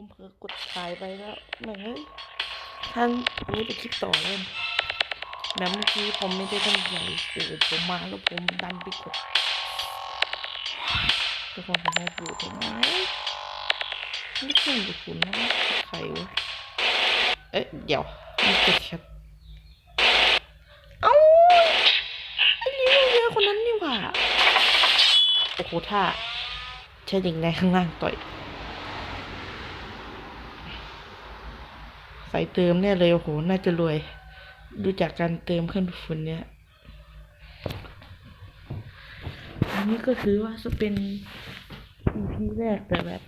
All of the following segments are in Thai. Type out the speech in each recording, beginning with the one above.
ผมเผลอกดถ่ายไปแล้วแม่งเอ้ยท่านอันนี้ไปคลิปต่อเล่นแบบเมื่อกี้ผมไม่ได้ตั้งใจเกิดผมมาแล้วผมดันไปกดทุกคนผมมาอยู่ตรงไหนไม่ขึ้นกับคุณนะใครวะเอ๊ะเดี๋ยวนี่กดแคปเอ้าไอ้ลิวเยอะคนนั้นนี่หว่าโอ้โหท่าใช่ยังไงข้างล่างต่อย ใส่เติมแน่เลยโอ้โห น่าจะรวย ดูจากการเติมเครื่องดูดฝุ่นเนี่ย อันนี้ก็ถือว่าจะเป็น EP แรกแต่แบบ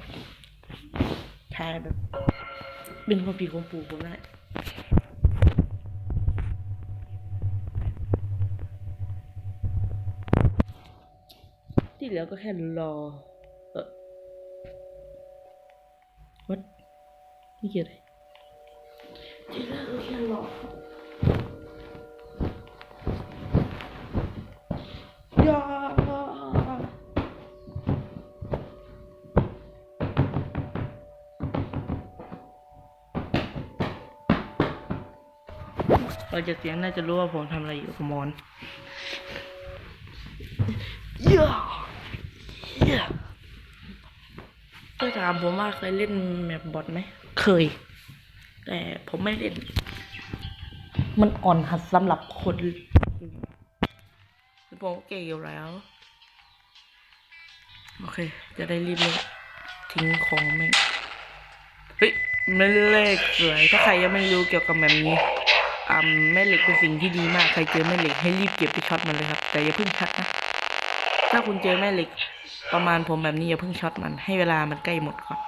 ถ่ายแบบเป็นความผิดของปู่ผมนะที่เหลือก็แค่รอ เออวัดนี่เกี่ยวอะไร ที่แรกก็แค่รออย่าเราจะเสียงน่าจะรู้ว่าผมทำอะไรอยู่กับมอนเยอะเยอะถ้าถามผมว่าเคยเล่นแมปบอทไหม เคย แต่ผมไม่เล่น มันอ่อนหัดสำหรับคนผมเก่งอยู่แล้ว โอเค จะได้รีบเลยทิ้งของแม่งเฮ้ยแม่เหล็กสวยถ้าใครยังไม่รู้เกี่ยวกับแบบนี้อ่าแม่เหล็กเป็นสิ่งที่ดีมาก ใครเจอแม่เหล็กให้รีบเก็บไปช็อตมันเลยครับ แต่อย่าเพิ่งช็อตนะ ถ้าคุณเจอแม่เหล็กประมาณผมแบบนี้อย่าเพิ่งช็อตมัน ให้เวลามันใกล้หมดก่อน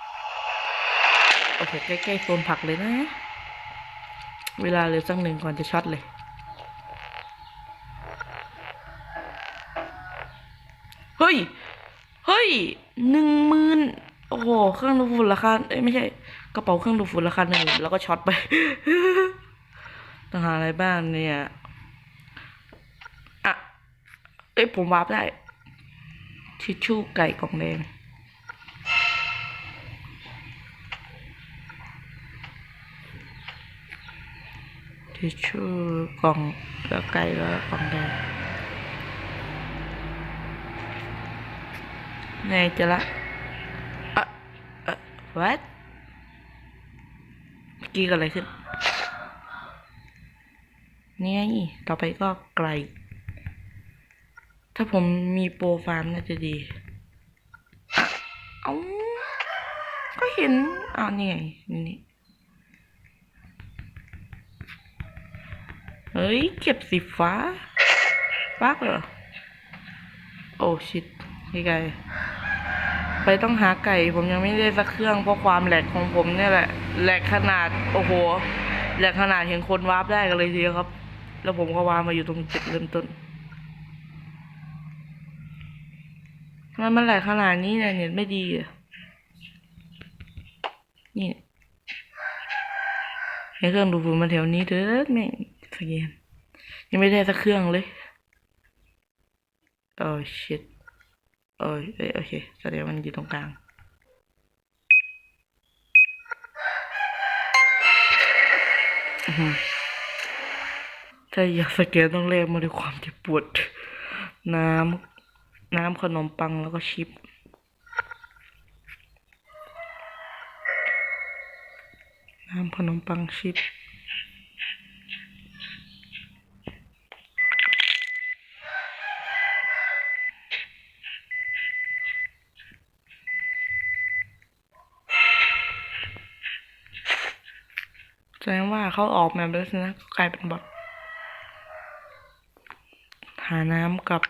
โอเคใกล้ๆโซนผักเลยนะ เวลาเหลือสักหนึ่งก่อนจะช็อตเลย เฮ้ย เฮ้ยหนึ่งหมื่นโอ้โห เครื่องดูดฝุ่นราคาเอ้ยไม่ใช่ กระเป๋าเครื่องดูดฝุ่นราคาหนึ่งแล้วก็ช็อตไปต้องหาอะไรบ้างเนี่ยอะเอ้ยผมวาร์ปได้ทิชชู่ไก่กล่องแดง ทิชชู่กล่องแล้วไก่แล้วกล่องแดงไงจะละอะอะ what เมื่อกี้เกิดอะไรขึ้นนี่ไต่อไปก็ไกล ถ้าผมมีโปรฟาร์มน่าจะดีอะเอาก็เห็นอ่านี่ไงนี่ ฮ้ย เก็บสีฟ้าฟักเหรอ โอ้ชิดพี่ไก่ไปต้องหาไก่ ผมยังไม่ได้สักเครื่องเพราะความแหลกของผมเนี่ยแหละ แหลกขนาด โอ้โห แหลกขนาดเห็นคนวาร์ปได้กันเลยทีเดียวครับ แล้วผมก็วาร์ปมาอยู่ตรงจุดเริ่มต้นทำไมมันแหลกขนาดนี้เนี่ยเน็ตไม่ดีอะนี่ให้เครื่องดูดฝุ่นมาแถวนี้เถอะแม่ แกน ยังไม่ได้สักเครื่องเลยโอ้ชิตโอ้ยเอ้ยโอเคแสดงว่ามันอยู่ตรงกลางถ้าอยากสแกนต้องแลกมาด้วยความเจ็บปวด น้ำ น้ำขนมปังแล้วก็ชิปน้ำขนมปังชิป แสดงว่าเขาออกแบบแล้วสินะกลายเป็นบอทหาน้ำกับ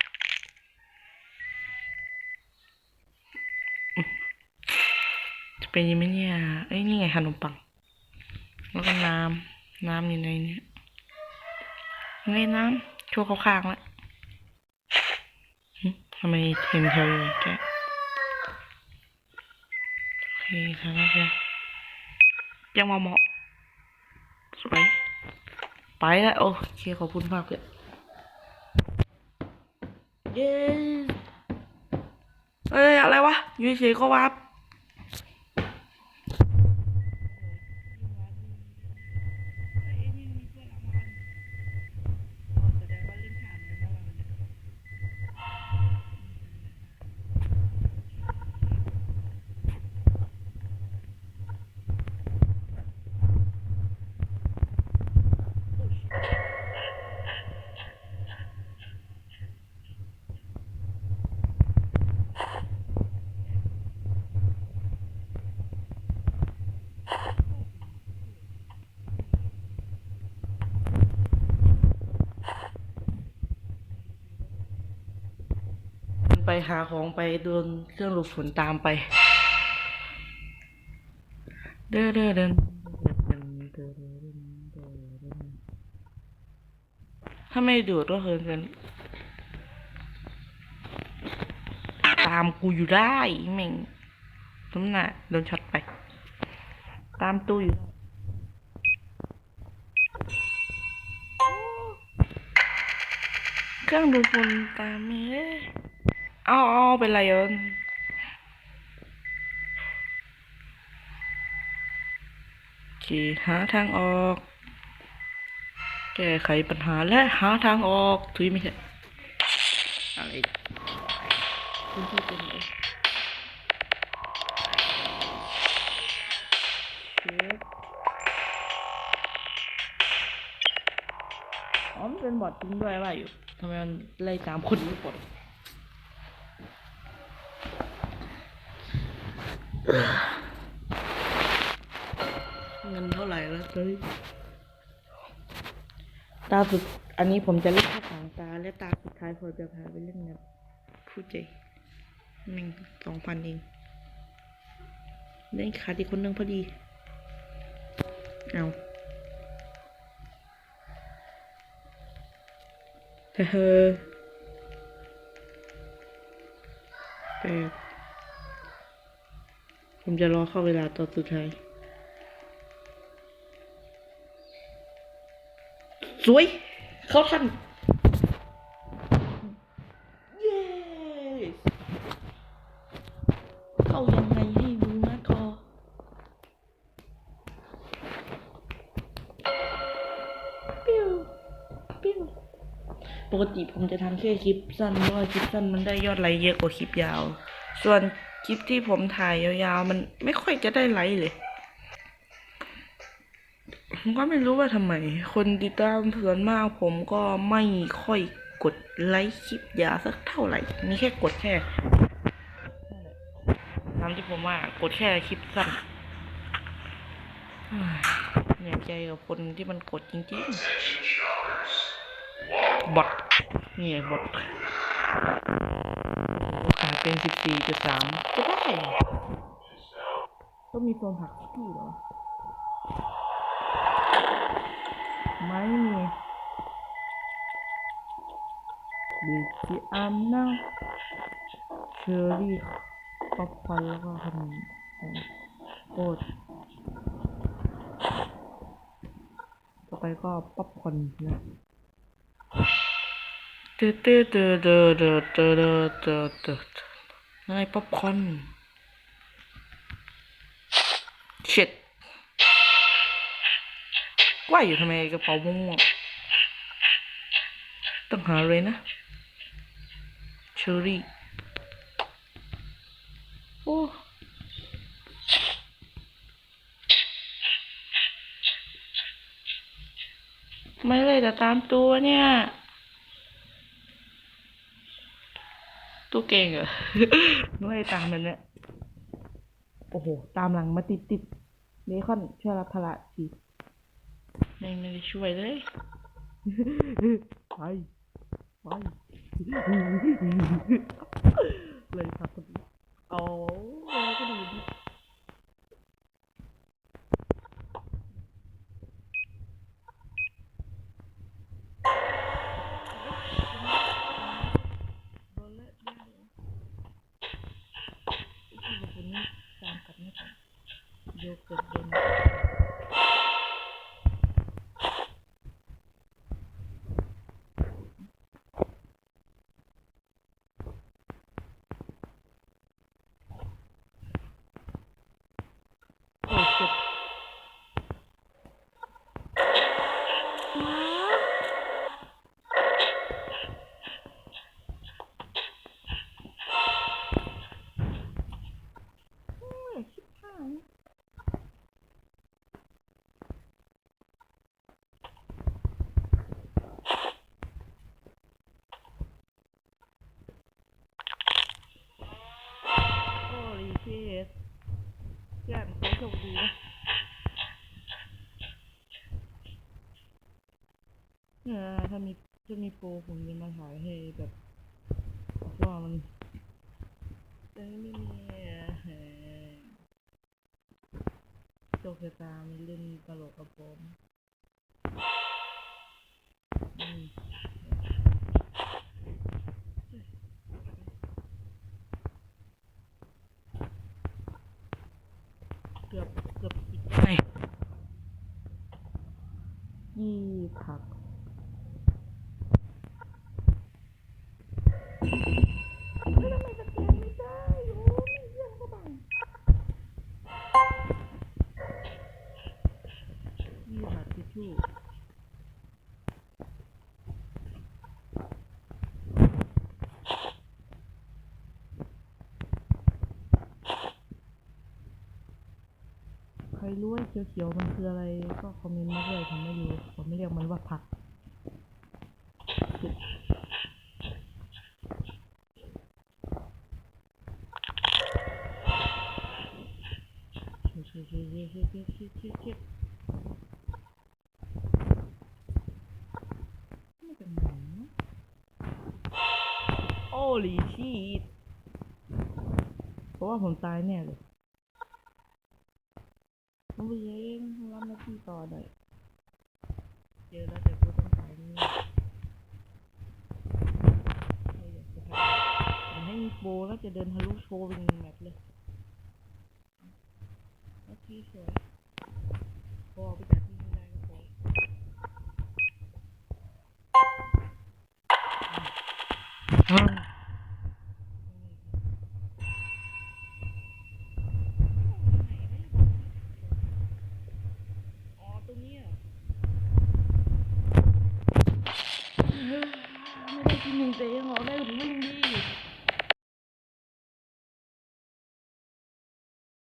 จะเป็นยังไงเนี่ยเอ้ยนี่ไงขนมปัง แล้วก็น้ำน้ำอยู่ในนี้ไงน้ำโชว์เขาข้างละทำไมเห็นเธอเลยแกโอเคทำแล้วแกยังมาเหมาะ สวย ไปแล้วโอเคขอบคุณมากเลยเย้เอ้ยอะไรวะยูเฉยก็วับ ไปหาของไปโดนเครื่องหลบฝนตามไป เดินเดินเดินถ้าไม่ดูดก็เฮินกันตามกูอยู่ได้แม่งน้ำหน่กโดนช็อตไป ตามตู้อยู่เครื่องดูดฝนตามเอ้ เอาเอาเป็นไรเอิญโอเคหาทางออก แก้ไขปัญหาและหาทางออกทุยไม่ใช่อะไรคุณที่เป็นไงอ๋อมันเป็นบอทจริงด้วยว่าอยู่ทำไมมันไล่ตามคนไม่กด เงินเท่าไหร่แล้วเฮ้ยตาสุดอันนี้ผมจะเล่นแค่สองตา และตาสุดท้ายผมจะพาไปเล่นแบบผู้ใจหนึ่งสองพันเองเล่นขาดอีกคนนึงพอดี เอาเธอแปด ผมจะรอเข้าเวลาตอนสุดท้าย สวย เข้าทันเย้เข้ายังไงให้ดูนะคอปิ้วปิ้วปกติผมจะทำแค่คลิปสั้นเพราะว่าคลิปสั้นมันได้ยอดไลค์เยอะกว่าคลิปยาว ส่วน คลิปที่ผมถ่ายยาวๆ มันไม่ค่อยจะได้ไลค์เลย ผมก็ไม่รู้ว่าทำไม คนติดตามส่วนมากผมก็ไม่ค่อยกดไลค์คลิปยาวสักเท่าไหร่ มีแค่กดแค่ตามที่ผมว่ากดแค่คลิปสั้นเหนื่อยใจกับคนที่มันกดจริงๆบอทนี่ไงบอท เป็นสิบสี่จุดสามก็ได้ก็มีโซนผักที่เหรอ ไม่มีดิจิอัมนะเชอรี่ป๊อปคอร์นแล้วก็ขนมโอ๊ตต่อไปก็ป๊อปคอร์นนะเตอเตอเตอเตอเตอเตอเตอเต อเตอนั่นไงป๊อปคอนเช็ดว่าอยู่ทำไมกระเป๋าม่วงต้องหาเลยนะเชอรี่โอ้ไม่เลยแต่ตามตัวเนี่ย ตัวเก่งเหรอไม่ตามมันเนี่ยโอ้โห ตามหลังมาติดติดๆเบคอนช่วยรับภาระทีไม่ไม่ได้ช่วยเลยไปไปเลยครับพอดีเอาเลยก็ดีดิโดนละแย่เลยที่บุคคลนี้ตามกัดไม่ทันโยเกิร์ตโดน โอ้สุดโอ้ยเชียย่านเขาโชคดีนะ เออถ้ามีถ้ามีโปรผมจะมาถ่ายให้แบบว่ามันรงนี้ไม่มีโจกชะตามันเล่นตลกกับผมอืมเกือบเกือบปิดได้ยี่ผัก รู้ว่าเขียวๆมันคืออะไร ก็คอมเมนต์มาเลยผมไม่รู้ผมไม่เรียกมันว่าผักโอ้ลีชีตเพราะว่าผมตายแน่เลย ต้องไปเองรับหน้าที่ต่อหน่อยเจอแล้วแต่กูต้องตายนี่ไม่อยากจะทำอย่าให้มีโปรแล้วจะเดินทะลุโชว์เป็นแมปเลยโอเคสวยพอไปจากที่นี่ได้